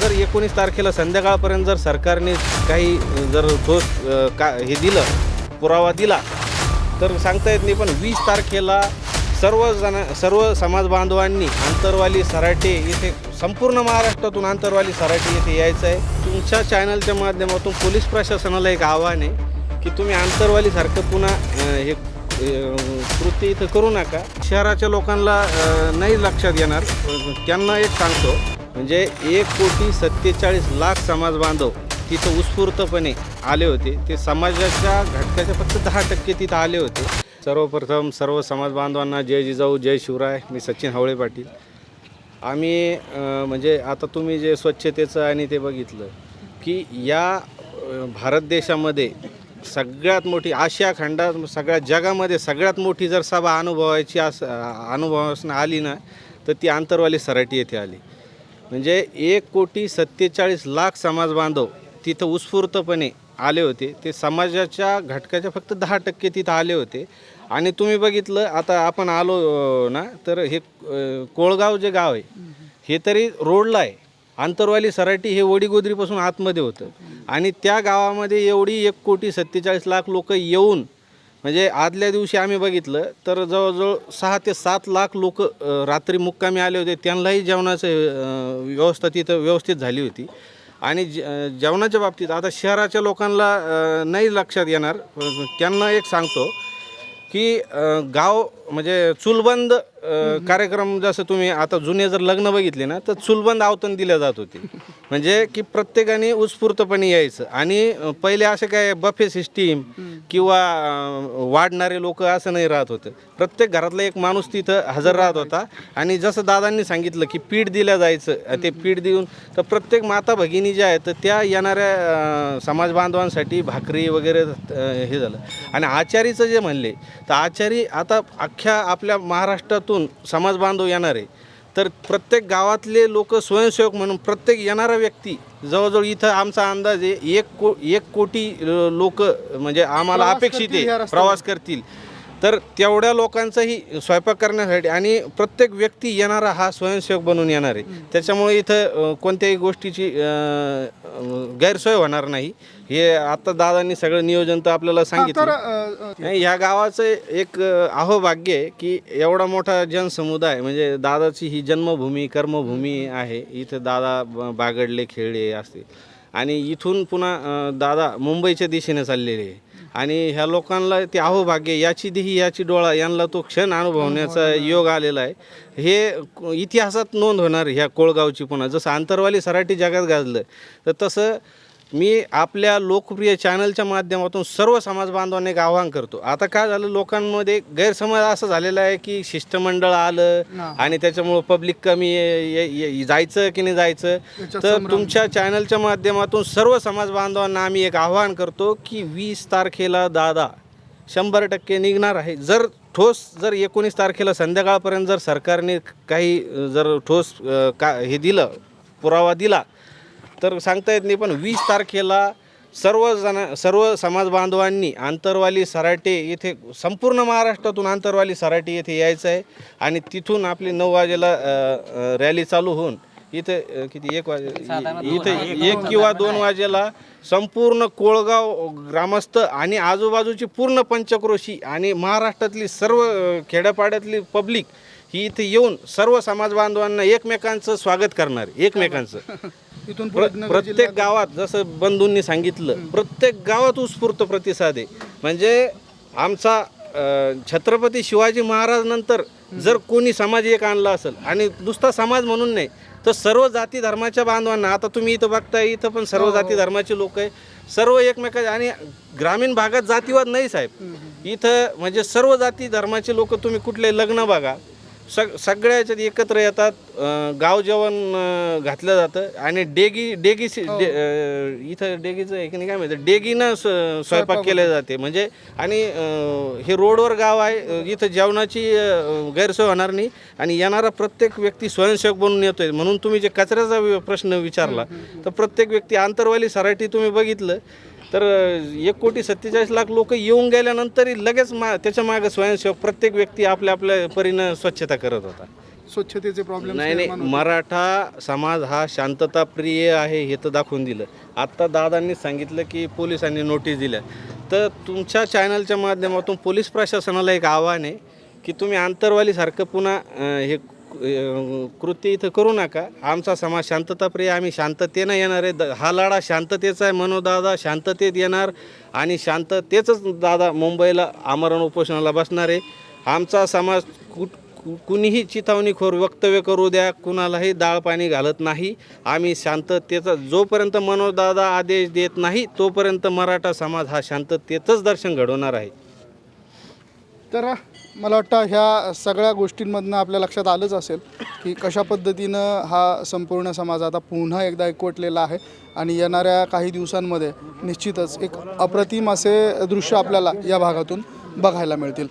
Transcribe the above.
जर एकोणीस तारखेला संध्याकाळपर्यंत जर सरकारने काही जर ठोस का हे दिलं पुरावा दिला तर सांगता येत नाही पण वीस तारखेला सर्व जण सर्व समाज बांधवांनी आंतरवाली सराटे इथे संपूर्ण महाराष्ट्रातून आंतरवाली सराटे इथे यायचं आहे. तुमच्या चॅनलच्या माध्यमातून पोलीस प्रशासनाला एक आव्हान आहे की तुम्ही आंतरवालीसारखं पुन्हा हे कृती इथं करू नका. शहराच्या लोकांना नाही लक्षात येणार. त्यांना एक सांगतो म्हणजे एक कोटी सत्तेचाळीस लाख समाज बांधव तिथं उत्स्फूर्तपणे आले होते. ते समाजाच्या घटकाच्या फक्त दहा टक्के तिथं आले होते. सर्वप्रथम सर्व समाज बांधवांना जय जिजाऊ जय शिवराय मी सचिन हावळे पाटील. आम्ही म्हणजे आता तुम्ही जे स्वच्छतेचं आणि ते बघितलं की या भारत देशामध्ये सगळ्यात मोठी आशिया खंडात सगळ्या जगामध्ये सगळ्यात मोठी जर सभा अनुभवायची अस अनुभवासनं आली ना तर ती आंतरवाली सराटी येथे आली. म्हणजे एक कोटी सत्तेचाळीस लाख समाज बांधव तिथं उत्स्फूर्तपणे आले होते. ते समाजाच्या घटकाच्या फक्त दहा टक्के तिथं आले होते. आणि तुम्ही बघितलं आता आपण आलो ना तर हे कोळगाव जे गाव आहे हे तरी रोडला आहे. आंतरवाली सराटी हे वडीगोदरीपासून आतमध्ये होतं. आणि त्या गावामध्ये एवढी एक कोटी सत्तेचाळीस लाख लोक येऊन म्हणजे आदल्या दिवशी आम्ही बघितलं तर जवळजवळ सहा ते सात लाख लोक रात्री मुक्कामी आले होते. त्यांनाही जेवणाचं व्यवस्था तिथं व्यवस्थित झाली होती. आणि जे जेवणाच्या बाबतीत आता शहराच्या लोकांना नाही लक्षात येणार. त्यांना एक सांगतो की गाव म्हणजे चुलबंद कार्यक्रम जसं तुम्ही आता जुने जर लग्न बघितले ना तर चुलबंद आवतण दिल्या जात होती. म्हणजे की प्रत्येकाने उत्स्फूर्तपणे यायचं. आणि पहिले असं काय बफे सिस्टीम किंवा वाढणारे लोक असं नाही राहत होतं. प्रत्येक घरातला एक माणूस तिथं हजर राहत होता. आणि जसं दादांनी सांगितलं की पीठ दिलं जायचं ते पीठ देऊन तर प्रत्येक माता भगिनी ज्या आहेत तर त्या येणाऱ्या समाज बांधवांसाठी भाकरी वगैरे हे झालं. आणि आचारीचं जे म्हणले तर आचारी आता अख्ख्या आपल्या महाराष्ट्रातून समाज बांधव येणार आहे तर प्रत्येक गावातले लोक स्वयंसेवक म्हणून प्रत्येक येणारा व्यक्ती जवळजवळ इथं आमचा अंदाज आहे एक को एक कोटी लोक म्हणजे आम्हाला अपेक्षित आहे. प्रवास करतील तर तेवढ्या लोकांचाही स्वयंपाक करण्यासाठी आणि प्रत्येक व्यक्ती येणारा हा स्वयंसेवक बनून येणार आहे. त्याच्यामुळे इथं कोणत्याही गोष्टीची गैरसोय होणार नाही. हे आता दादांनी सगळं नियोजन तर आपल्याला सांगितलं. ह्या गावाचं एक अहोभाग्य आहे की एवढा मोठा जनसमुदाय म्हणजे दादाची ही जन्मभूमी कर्मभूमी आहे. इथं दादा बागडले खेळले असते आणि इथून पुन्हा दादा मुंबईच्या दिशेने चाललेले आहे. आणि ह्या लोकांना ते अहोभाग्य याची दिही याची डोळा यांना तो क्षण अनुभवण्याचा योग आलेला आहे. हे इतिहासात नोंद होणार ह्या कोळगावची पुन्हा. जसं आंतरवाली सराटी जगात गाजलं तर तसं मी आपल्या लोकप्रिय चॅनलच्या माध्यमातून सर्व समाज बांधवांना एक आवाहन करतो आता काय झालं लोकांमध्ये गैरसमज असं झालेला आहे की शिष्टमंडळ आलं. आणि त्याच्यामुळं पब्लिक कमी जायचं की नाही जायचं तर. तुमच्या चॅनलच्या माध्यमातून सर्व समाज बांधवांना आम्ही एक आवाहन करतो की वीस तारखेला दादा शंभर टक्के निघणार आहे जर ठोस जर एकोणीस तारखेला संध्याकाळपर्यंत जर सरकारने काही जर ठोस का हे दिलं पुरावा दिला तर सांगता येत नाही पण वीस तारखेला सर्व जण सर्व समाज बांधवांनी आंतरवाली सराटे येथे संपूर्ण महाराष्ट्रातून आंतरवाली सराटे येथे यायचं आहे. आणि तिथून आपली नऊ वाजेला रॅली चालू होऊन इथे किती एक वाजे इथे एक किंवा दोन वाजेला संपूर्ण कोळगाव ग्रामस्थ आणि आजूबाजूची पूर्ण पंचक्रोशी आणि महाराष्ट्रातली सर्व खेड्यापाड्यातली पब्लिक ही इथे येऊन सर्व समाज बांधवांना एकमेकांचं स्वागत करणार एकमेकांचं. इथून प्र प्रत्येक गावात जसं बंधूंनी सांगितलं प्रत्येक गावात उत्स्फूर्त प्रतिसाद आहे. म्हणजे आमचा अ, छत्रपती शिवाजी महाराज नंतर जर कोणी समाज एक आणला असेल आणि नुसता समाज म्हणून नाही तर सर्व जाती धर्माच्या बांधवांना आता तुम्ही इथं बघताय इथं पण सर्व जाती धर्माचे लोक आहे सर्व एकमेका आणि ग्रामीण भागात जातीवाद नाही साहेब. इथं म्हणजे सर्व जाती धर्माचे लोक तुम्ही कुठले लग्न बघा सग सगळ्या याच्यात एकत्र येतात. अं, गाव जेवण अं, घातलं जातं. आणि डेगी डेगी सि- डे- अं, इथं डेगीचं आहे की नाही काय माहिती? डेगीनं स्व- स्वयंपाक केले जाते. म्हणजे आणि अं, हे रोडवर गाव आहे. अं, इथं जेवणाची अं, गैरसोय होणार नाही. आणि येणारा प्रत्येक व्यक्ती स्वयंसेवक बनून येतोय. म्हणून तुम्ही जे कचऱ्याचा वि- प्रश्न विचारला तर प्रत्येक व्यक्ती आंतरवाली सराठी तुम्ही बघितलं. तर एक कोटी सत्तेचाळीस लाख लोक येऊन गेल्यानंतर लगेच मा त्याच्यामागे स्वयंसेवक प्रत्येक व्यक्ती आपल्या आपल्या परीनं स्वच्छता करत होता. स्वच्छतेचे प्रॉब्लेम नाही नाही मराठा समाज हा शांतताप्रिय आहे हे तर दाखवून दिलं. आत्ता दादांनी सांगितलं की पोलिसांनी नोटीस दिल्या. तर तुमच्या चॅनलच्या माध्यमातून पोलीस प्रशासनाला एक आव्हान आहे की तुम्ही आंतरवालीसारखं पुन्हा हे कृती कृत्य इथं करू नका. आमचा समाज शांतताप्रिय आम्ही शांततेनं येणार आहे. द- हा लढा शांततेचा आहे मनोदादा शांततेत येणार आणि शांततेच दादा मुंबईला आमरण उपोषणाला बसणार आहे. आमचा समाज कुठ कु- कुणीही चिथावणीखोर वक्तव्य करू द्या कुणालाही डाळ पाणी घालत नाही. आम्ही शांततेचा जोपर्यंत मनोदादा आदेश देत नाही तोपर्यंत मराठा समाज हा शांततेचंच दर्शन घडवणार आहे. तर मला वाटतं ह्या सगळ्या गोष्टींमधनं आपल्या लक्षात आलंच असेल की कशा पद्धतीनं हा संपूर्ण समाज आता पुन्हा एकदा एकवटलेला आहे आणि येणाऱ्या काही दिवसांमध्ये निश्चितच एक अप्रतिम असे दृश्य आपल्याला या भागातून बघायला मिळतील.